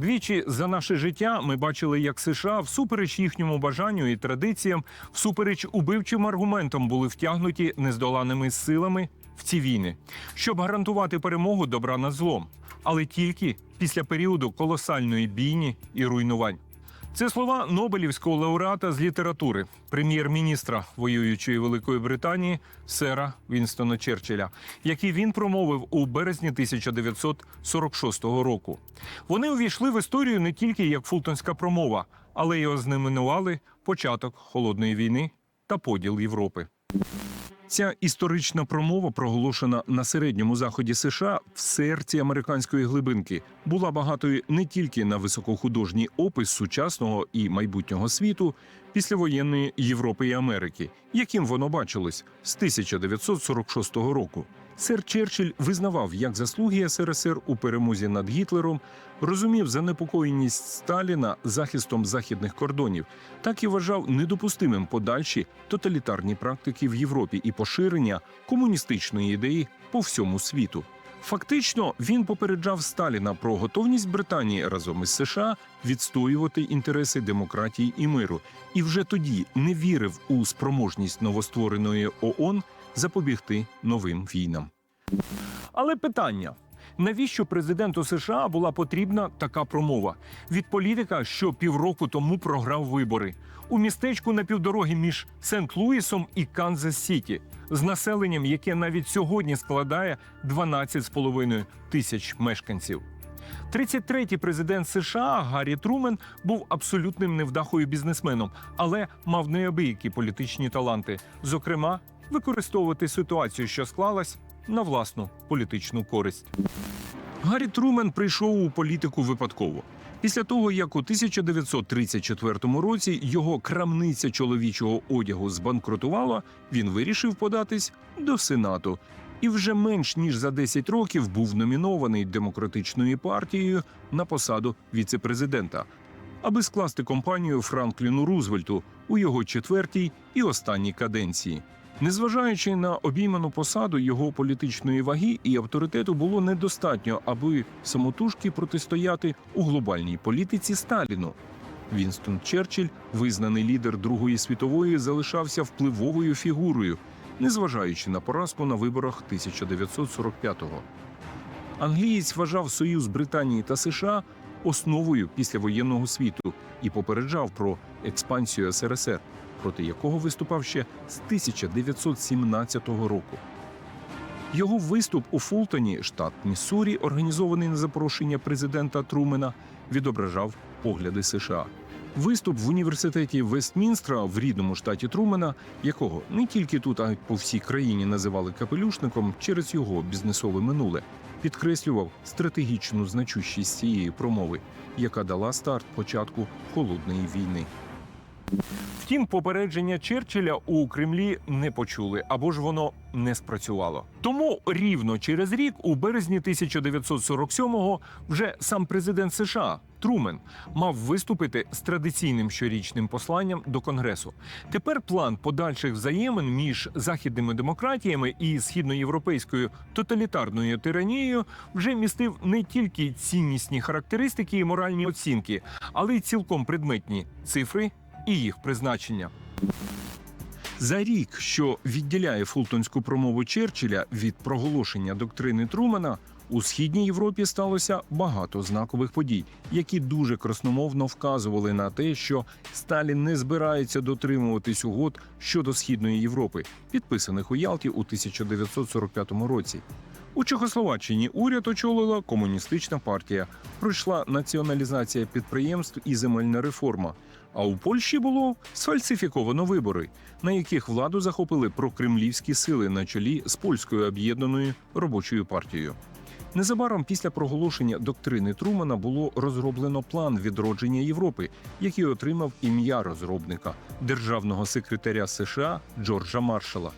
Двічі за наше життя ми бачили, як США, всупереч їхньому бажанню і традиціям, всупереч убивчим аргументам, були втягнуті нездоланими силами в ці війни, щоб гарантувати перемогу добра над злом, але тільки після періоду колосальної бійні і руйнувань. Це слова Нобелівського лауреата з літератури, прем'єр-міністра воюючої Великої Британії сера Вінстона Черчилля, які він промовив у березні 1946 року. Вони увійшли в історію не тільки як фултонська промова, але й ознаменували початок холодної війни та поділ Європи. Ця історична промова, проголошена на середньому заході США в серці американської глибинки, була багатою не тільки на високохудожній опис сучасного і майбутнього світу післявоєнної Європи і Америки, яким воно бачилось з 1946 року. Сер Черчилль визнавав як заслуги СРСР у перемозі над Гітлером, розумів занепокоєність Сталіна захистом західних кордонів, так і вважав недопустимим подальші тоталітарні практики в Європі і поширення комуністичної ідеї по всьому світу. Фактично, він попереджав Сталіна про готовність Британії разом із США відстоювати інтереси демократії і миру, і вже тоді не вірив у спроможність новоствореної ООН запобігти новим війнам. Але питання: навіщо президенту США була потрібна така промова від політика, що півроку тому програв вибори у містечку на півдороги між Сент-Луїсом і Канзас-Сіті з населенням, яке навіть сьогодні складає 12,5 тисяч мешканців. 33-й президент США Гаррі Трумен був абсолютним невдахою бізнесменом, але мав неабиякі політичні таланти, зокрема, використовувати ситуацію, що склалась, на власну політичну користь. Гаррі Трумен прийшов у політику випадково. Після того, як у 1934 році його крамниця чоловічого одягу збанкрутувала, він вирішив податись до Сенату і вже менш ніж за 10 років був номінований демократичною партією на посаду віцепрезидента, аби скласти компанію Франкліну Рузвельту у його четвертій і останній каденції. Незважаючи на обійману посаду його політичної ваги і авторитету було недостатньо, аби самотужки протистояти у глобальній політиці Сталіну. Вінстон Черчилль, визнаний лідер Другої світової, залишався впливовою фігурою, незважаючи на поразку на виборах 1945-го. Англієць вважав союз Британії та США основою післявоєнного світу і попереджав про експансію СРСР, проти якого виступав ще з 1917 року. Його виступ у Фултоні, штат Міссурі, організований на запрошення президента Трумена, відображав погляди США. Виступ в університеті Вестмінстра в рідному штаті Трумена, якого не тільки тут, а й по всій країні називали капелюшником через його бізнесове минуле, підкреслював стратегічну значущість цієї промови, яка дала старт початку холодної війни. Втім, попередження Черчилля у Кремлі не почули або ж воно не спрацювало. Тому рівно через рік, у березні 1947-го, вже сам президент США Трумен мав виступити з традиційним щорічним посланням до Конгресу. Тепер план подальших взаємин між західними демократіями і східноєвропейською тоталітарною тиранією вже містив не тільки ціннісні характеристики і моральні оцінки, але й цілком предметні цифри і їх призначення. За рік, що відділяє фултонську промову Черчилля від проголошення доктрини Трумана, у східній Європі сталося багато знакових подій, які дуже красномовно вказували на те, що Сталін не збирається дотримуватись угод щодо східної Європи, підписаних у Ялті у 1945 році. У Чехословаччині уряд очолила комуністична партія. Пройшла націоналізація підприємств і земельна реформа. А у Польщі було сфальсифіковано вибори, на яких владу захопили прокремлівські сили на чолі з польською об'єднаною робочою партією. Незабаром після проголошення доктрини Трумана було розроблено план відродження Європи, який отримав ім'я розробника державного секретаря США Джорджа Маршала.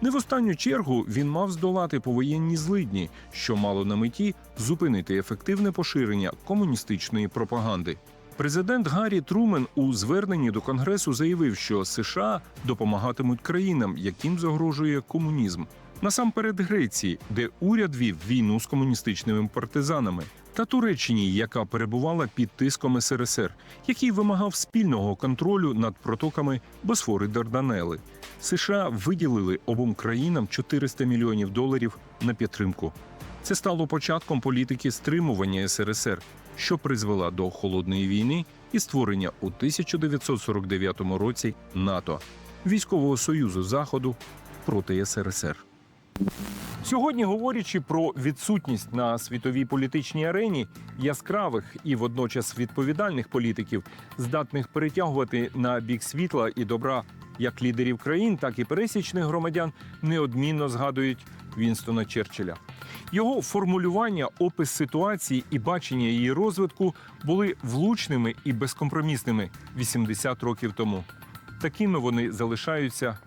Не в останню чергу він мав здолати повоєнні злидні, що мало на меті зупинити ефективне поширення комуністичної пропаганди. Президент Гаррі Трумен у зверненні до Конгресу заявив, що США допомагатимуть країнам, яким загрожує комунізм. Насамперед Греції, де уряд вів війну з комуністичними партизанами, та Туреччині, яка перебувала під тиском СРСР, який вимагав спільного контролю над протоками Босфори Дарданели. США виділили обом країнам 400 мільйонів доларів на підтримку. Це стало початком політики стримування СРСР, що призвела до холодної війни і створення у 1949 році НАТО військового союзу Заходу проти СРСР. Сьогодні, говорячи про відсутність на світовій політичній арені яскравих і водночас відповідальних політиків, здатних перетягувати на бік світла і добра як лідерів країн, так і пересічних громадян, неодмінно згадують Вінстона Черчилля. Його формулювання, опис ситуації і бачення її розвитку були влучними і безкомпромісними 80 років тому. Такими вони залишаються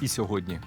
і сьогодні.